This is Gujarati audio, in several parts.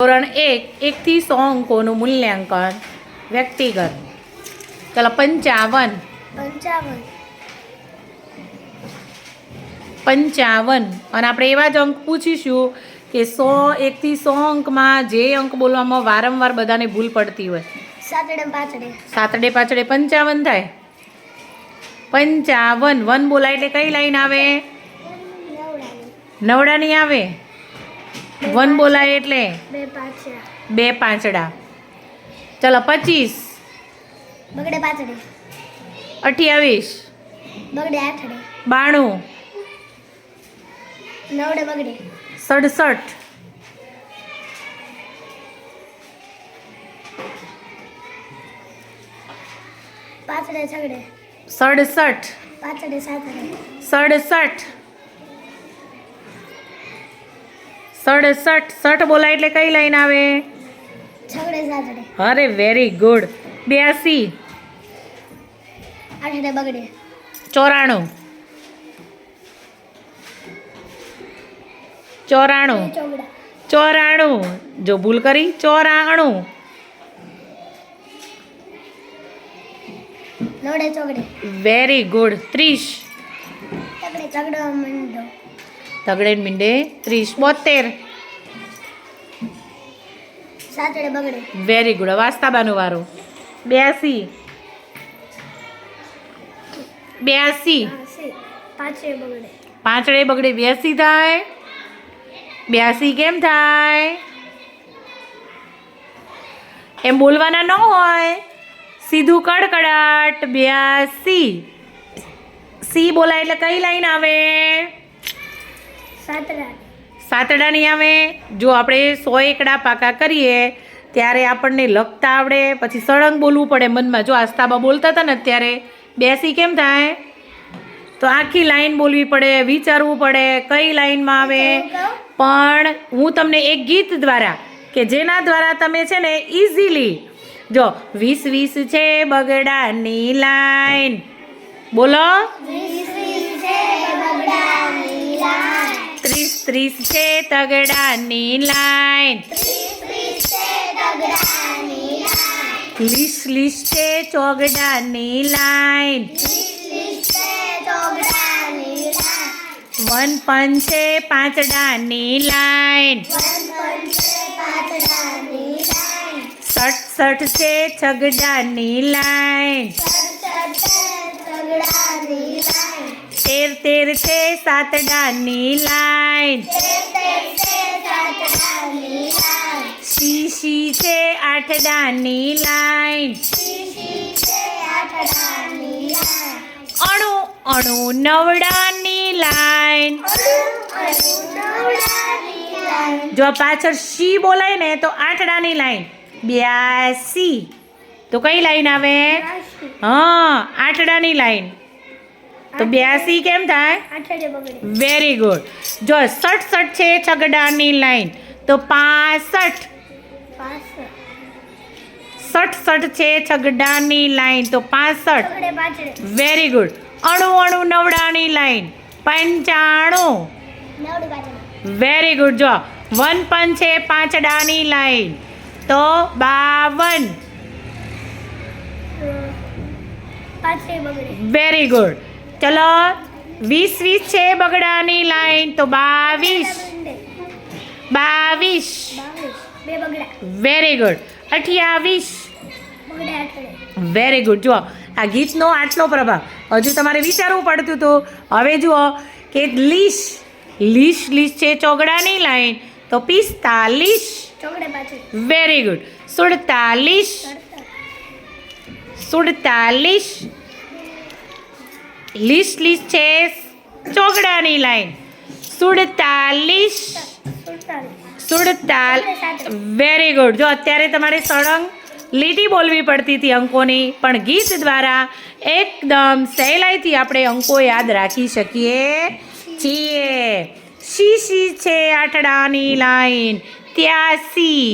ધોરણ એક એકથી સો અંકોનું મૂલ્યાંકન. વ્યક્તિગત. ચાલો પંચાવન. પંચાવન. પંચાવન. અને આપણે એવા જ અંક પૂછીશું કે સો એકથી સો અંકમાં જે અંક બોલવામાં વારંવાર બધાને ભૂલ પડતી હોય. સાતડે પાછળે સાતડે પાછળે પંચાવન થાય. પંચાવન. વન બોલાય એટલે કઈ લાઈન આવે? નવડાની. નવડાની આવે? વન બોલાય એટલે? બે પાછળ બે પાંચડા. ચલો પચીસ. બગડે પાછળે અઠ્યાવીસ. બગડે આઠડે. બાણું. નવડે બગડે. સડસઠ. પાછળે છગડે. સડસઠ. પાછળે સાતડે. સડસઠ. સડસઠ સઠ બોલાય એટલે કઈ લાઈન આવે? અરે વેરી ગુડ બ્યાસી. ચોરાણું. ચોરાણું. ચોરાણું. જો ભૂલ કરી ચોરાણું. વેરી ગુડ ત્રીસ. તગડે મંડો ત્રીસ બોતેર. વેરી ગુડ વાસ્તાબાનું વારો. બ્યાસી બ્યાસી પાંચડે બગડે. બ્યાસી થાય. બ્યાસી કેમ થાય? એમ બોલવાના ન હોય. સીધું કડકડાટ. બ્યાસી સી બોલાય એટલે કઈ લાઈન આવે? સાતડાની આવે. જો આપણે સો એકડા પાકા કરીએ ત્યારે આપણને લખતા આવડે પછી સળંગ બોલવું પડે મનમાં. જો આસ્તાબા બોલતા હતા ને અત્યારે બેસી કેમ થાય? તો આખી લાઈન બોલવી પડે વિચારવું પડે કઈ લાઈનમાં આવે? પણ હું તમને એક ગીત દ્વારા કે જેના દ્વારા તમે છે ને ઇઝીલી જો વીસ વીસ છે બગડાની લાઈન. બોલો? ત્રીસ ત્રીસ છે તગડાની લાઈન લીસ લીસ છે ચોગડાની લાઈન વન પન છે પાંચડાની લાઈન સઠ સઠ છે છગડાની લાઈન તેર છે સાત સાતડાની લાઈન. સી છે આઠડાની લાઈન. અણુ અણુ નવડાની લાઈન. જો પાછળ સી બોલાય ને તો આઠડાની લાઈન. બ્યાસી. તો કઈ લાઈન આવે? હા આઠડાની લાઈન. તો બ્યાસી કેમ થાય? આઠડે બગડે. વેરી ગુડ જો સઠ સઠ છે છગડાની લાઈન તો પાસઠ. પાછળ સઠ સઠ છે છગડાની લાઈન તો પાસઠ. બગડે પાછળે. વેરી ગુડ અણુ અણુ નવડાની લાઈન પંચાણું. નવડે પાછળે. વેરી ગુડ જો વન પન છે પાંચડાની લાઈન તો બાવન. પાછળે બગડે. વેરી ગુડ ચલો વીસ વીસ છે બગડાની લાઈન, તો બાવીસ. બાવીસ. વેરી ગુડ અઠ્યાવીસ. વેરી ગુડ જુઓ, આ ગીતનો આટલો પ્રભાવ. હજુ તમારે વિચારવું પડતું હતું. હવે જુઓ, કે લીશ લીશ લીશ છે ચોગડાની લાઈન, તો પિસ્તાલીસ. વેરી ગુડ સુડતાલીસ. સુડતાલીસ. લીસ લીસ છે ચોગડાની લાઈન સુડતાલીસ સુડતાલીસ સુડતાલ વેરી ગુડ જો અત્યારે તમારે સળંગ લીટી બોલવી પડતી હતી અંકોની પણ ગીત દ્વારા એકદમ સહેલાઈથી આપણે અંકો યાદ રાખી શકીએ છીએ સી સી છે આઠડાની લાઈન ત્યાસી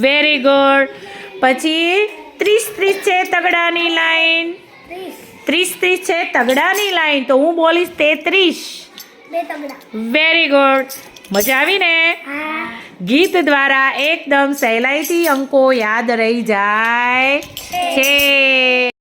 વેરી ગુડ પછી ત્રીસ ત્રીસ છે તગડાની લાઈન ત્રીસ ત્રીસ ત્રીસ છે તગડાની લાઈન તો હું બોલીશ તેત્રીસ. વેરી ગુડ મજા આવી ને? ગીત દ્વારા એકદમ સહેલાઈથી અંકો યાદ રહી જાય. છે.